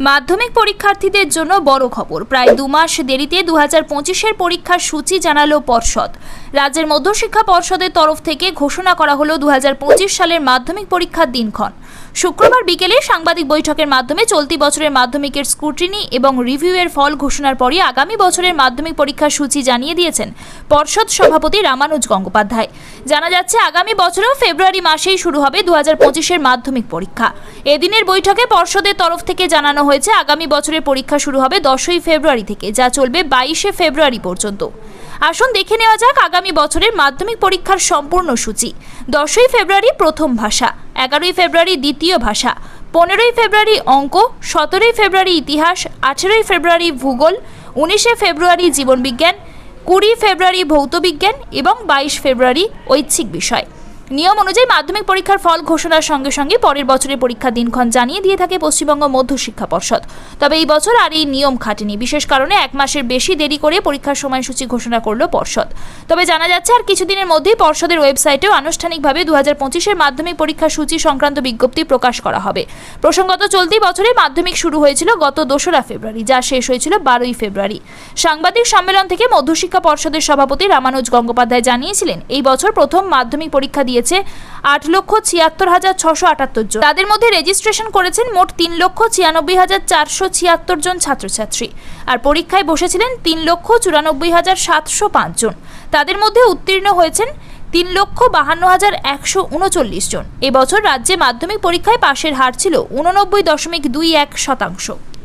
মাধ্যমিক পরীক্ষার্থীদের জন্য বড় খবর। প্রায় দু মাস দেরিতে দু হাজার পঁচিশের পরীক্ষার সূচি জানালো পর্ষদ। রাজ্যের মধ্যশিক্ষা পর্ষদের তরফ থেকে ঘোষণা করা হলো দু হাজার পঁচিশ সালের মাধ্যমিক পরীক্ষার দিনক্ষণ। শুক্রবার বিকেলে সাংবাদিক বৈঠকের মাধ্যমে চলতি বছরের মাধ্যমিকের স্ক্রুটিনি এবং রিভিউয়ের ফল ঘোষণার পরই আগামী বছরের মাধ্যমিক পরীক্ষার সূচি জানিয়ে দিয়েছেন পর্ষদ সভাপতি রামানুজ গঙ্গোপাধ্যায়। জানা যাচ্ছে, আগামী বছরেও ফেব্রুয়ারি মাসেই শুরু হবে দু হাজার পঁচিশের মাধ্যমিক পরীক্ষা। এদিনের বৈঠকে পর্ষদের তরফ থেকে জানানো হয়েছে, আগামী বছরের পরীক্ষা শুরু হবে দশই ফেব্রুয়ারি থেকে, যা চলবে বাইশে ফেব্রুয়ারি পর্যন্ত। আসুন দেখে নেওয়া যাক আগামী বছরের মাধ্যমিক পরীক্ষার সম্পূর্ণ সূচি। দশই ফেব্রুয়ারি প্রথম ভাষা। এগারোই ফেব্রুয়ারি দ্বিতীয় ভাষা, পনেরোই ফেব্রুয়ারি অঙ্ক, সতেরোই ফেব্রুয়ারি ইতিহাস, আঠেরোই ফেব্রুয়ারি ভূগোল, উনিশে ফেব্রুয়ারি জীবনবিজ্ঞান, কুড়ি ফেব্রুয়ারি ভৌতবিজ্ঞান এবং বাইশ ফেব্রুয়ারি ঐচ্ছিক বিষয়। নিয়ম অনুযায়ী মাধ্যমিক পরীক্ষার ফল ঘোষণার সঙ্গে সঙ্গে পরের বছরের পরীক্ষা দিনক্ষণ জানিয়ে দিয়ে থাকে পশ্চিমবঙ্গ মধ্যশিক্ষা পর্ষদ। তবে এই বছর আর এই নিয়ম খাটেনি। বিশেষ কারণে এক মাসের বেশি দেরি করে পরীক্ষার সময়সূচি ঘোষণা করল পর্ষদ। তবে জানা যাচ্ছে আর কিছুদিনের মধ্যেই পর্ষদের ওয়েবসাইটেও আনুষ্ঠানিকভাবে দু হাজার পঁচিশের মাধ্যমিক পরীক্ষার সূচি সংক্রান্ত বিজ্ঞপ্তি প্রকাশ করা হবে। প্রসঙ্গত চলতি বছরে মাধ্যমিক শুরু হয়েছিল গত দোসরা ফেব্রুয়ারি, যা শেষ হয়েছিল বারোই ফেব্রুয়ারি। সাংবাদিক সম্মেলন থেকে মধ্যশিক্ষা পর্ষদের সভাপতি রামানুজ গঙ্গোপাধ্যায় জানিয়েছিলেন, এই বছর প্রথম মাধ্যমিক পরীক্ষা দিয়েছে আট লক্ষ ছিয়াত্তর হাজার ছশো আটাত্তর জন। তাদের মধ্যে রেজিস্ট্রেশন করেছেন মোট তিন লক্ষ ছিয়ানব্বই হাজার চারশো ছিয়াত্তর জন ছাত্রছাত্রী। আর পরীক্ষায় বসেছিলেন তিন লক্ষ চুরানব্বই হাজার সাতশো পাঁচ জন। তাদের মধ্যে উত্তীর্ণ হয়েছেন তিন লক্ষ বাহান্ন হাজার একশো উনচল্লিশ জন। এবছর রাজ্যে মাধ্যমিক পরীক্ষায় পাশের হার ছিল উননব্বই দশমিক দুই এক শতাংশ।